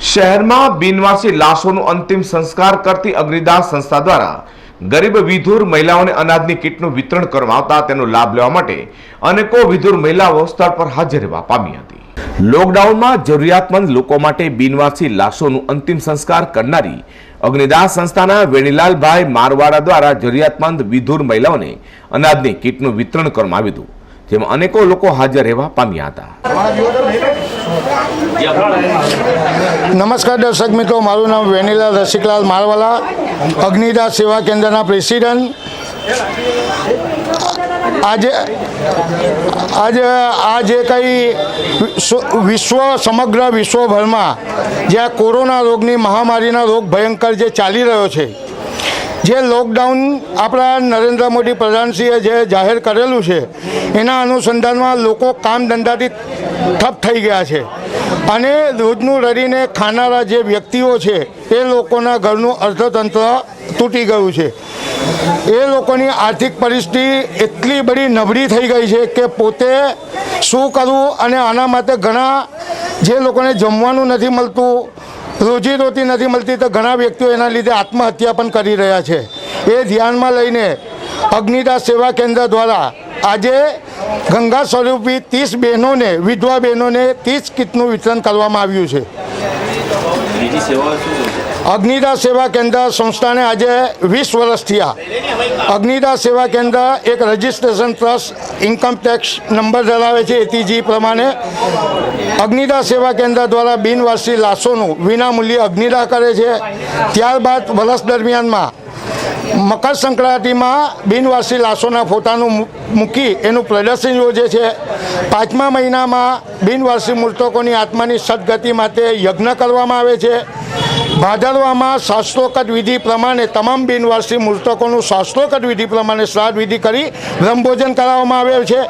શહેરમાં બિનવાસી લાશોનું અંતિમ સંસ્કાર કરતી અગ્નિદાસ સંસ્થા દ્વારા ગરીબ વિધુર મહિલાઓને અનાજની કીટનું વિતરણ કરવામાં આવતા તેનો લાભ લેવા માટે અનેકો વિધુર મહિલાઓ સ્થળ પર હાજર રહેવા પામી હતી. લોકડાઉનમાં જરૂરિયાતમંદ લોકો માટે બિનવાસી લાશોનું અંતિમ સંસ્કાર કરનારી અગ્નિદાસ સંસ્થાના વેણીલાલભાઈ મારવાડા દ્વારા જરૂરિયાતમંદ વિધુર મહિલાઓને અનાજની કીટનું વિતરણ કરવામાં આવ્યું હતું. જેમાં અનેકો લોકો હાજર રહેવા પામ્યા હતા. નમસ્કાર દર્શક મિત્રો, મારું નામ વેનીલા રસિકલાલ મારવાલા અગ્નિદાસ સેવા કેન્દ્રના પ્રેસિડન્ટ. આજે આજે આ જે કંઈ વિશ્વ- સમગ્ર વિશ્વભરમાં જ્યાં કોરોના રોગની મહામારીના રોગ ભયંકર જે ચાલી રહ્યો છે જે લોકડાઉન આપણા નરેન્દ્ર મોદી પ્રધાનશ્રીએ જે જાહેર કરેલું છે, એના અનુસંધાનમાં લોકો કામ ધંધાથી ઠપ થઈ ગયા છે. અને રોજનું રડીને ખાનારા જે વ્યક્તિઓ છે, એ લોકોના ઘરનું અર્થતંત્ર તૂટી ગયું છે. એ લોકોની આર્થિક પરિસ્થિતિ એટલી બધી નબળી થઈ ગઈ છે કે પોતે શું કરવું અને આના માટે ઘણા જે લોકોને જમવાનું નથી મળતું રોજીરોટી નથી મળતી તો ઘણા વ્યક્તિઓ એના લીધે આત્મહત્યા પણ કરી રહ્યા છે. એ ધ્યાનમાં લઈને અગ્નિદાસ સેવા કેન્દ્ર દ્વારા આજે ગંગા સ્વરૂપી ત્રીસ બહેનોને, વિધવા બહેનોને ત્રીસ કીટનું વિતરણ કરવામાં આવ્યું છે? અગ્નિદાસ સેવા કેન્દ્ર સંસ્થાને આજે વીસ વર્ષ થયા. અગ્નિદા સેવા કેન્દ્ર એક registration trust income tax number ધરાવે છે, એટીજી પ્રમાણે. અગ્નિદા સેવા કેન્દ્ર દ્વારા બિનવારસી લાશોનું વિનામૂલ્યે અગ્નિદા કરે છે. ત્યારબાદ વર્ષ દરમિયાનમાં મકર સંક્રાંતિમાં બિનવાસી લાશોના ફોટાનું મૂકી એનું પ્રદર્શન યોજે છે. પાંચમા મહિનામાં બિનવાસી મૃતકોની આત્માની સદગતિ માટે યજ્ઞ કરવામાં આવે છે. ભાદરવામાં શાસ્ત્રોકત વિધિ પ્રમાણે તમામ બિનવાસી મૃતકોનું શાસ્ત્રોકત વિધિ પ્રમાણે શ્રાદ્ધ વિધિ કરી બ્રહ્મભોજન કરાવવામાં આવ્યું છે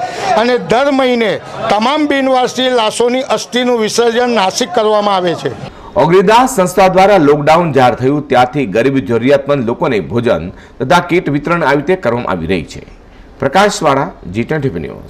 અને દર મહિને તમામ બિનવાસી લાશોની અસ્થિનું વિસર્જન નાસિક કરવામાં આવે છે. અગ્નિદાસ સંસ્થા દ્વારા લોકડાઉન જાહેર થયું ત્યારથી ગરીબ જરૂરિયાતમંદ લોકોને ભોજન તથા કીટ વિતરણ આવી રીતે કરવામાં આવી રહી છે. પ્રકાશવાળા, જી ટ્વેન્ટી ન્યૂઝ.